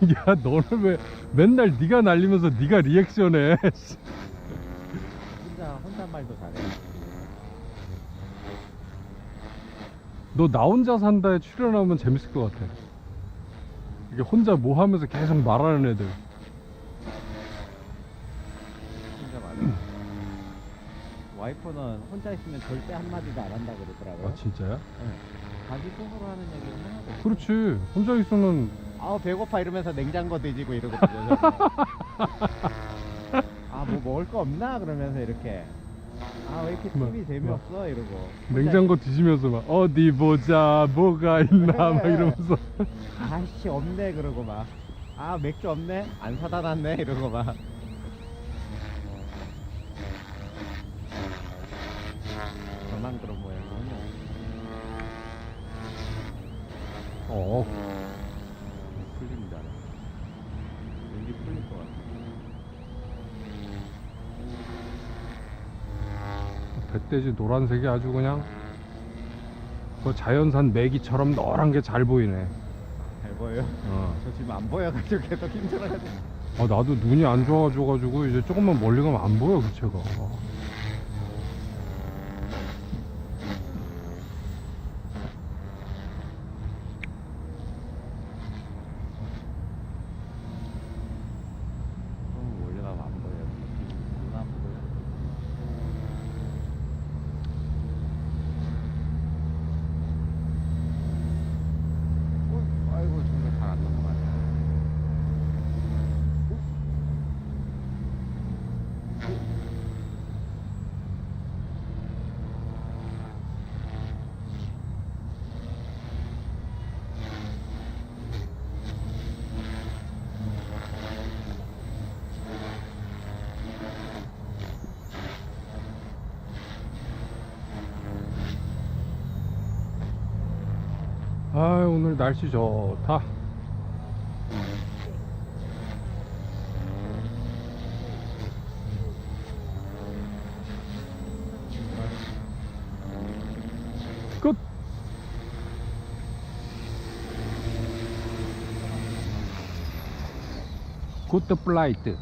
야 너는 왜 맨날 네가 날리면서 네가 리액션해 혼자 혼잣말도 잘해. 너 나 혼자 산다에 출연하면 재밌을 것 같아 이게 혼자 뭐 하면서 계속 말하는 애들 혼자 말해. 와이프는 혼자 있으면 절대 한마디도 안 한다 그러더라고요. 아 진짜야? 네. 자기 스스로 하는 얘기는 하나도 없어. 그렇지 혼자 있으면 아우 배고파 이러면서 냉장고 뒤지고 이러거든요. 아뭐 먹을 거 없나? 그러면서 이렇게. 아 왜 이렇게 뭐, TV 재미없어? 이러고. 냉장고 뒤지면서 막 어디 보자 뭐가 있나? 막 이러면서. 혼자, 아씨 없네 그러고 막. 아 맥주 없네? 안 사다 놨네? 이러고 막. 저만 그런 모양이군요. 어 풀립니다. 왠지 풀릴 것 같아. 배돼지 노란색이 아주 그냥 그 자연산 메기처럼 노란 게 잘 보이네 잘 보여요? 어. 저 지금 안 보여가지고 계속 힘들어가지고. 아 나도 눈이 안 좋아져가지고 이제 조금만 멀리 가면 안 보여 그 채가 어. 너무 멀리 가면 안 보여요. 눈 아프고요. 어, 아이고 정말 잘안 넘어가네. 아 오늘 날씨 좋다. 끝. 굿드 플라이트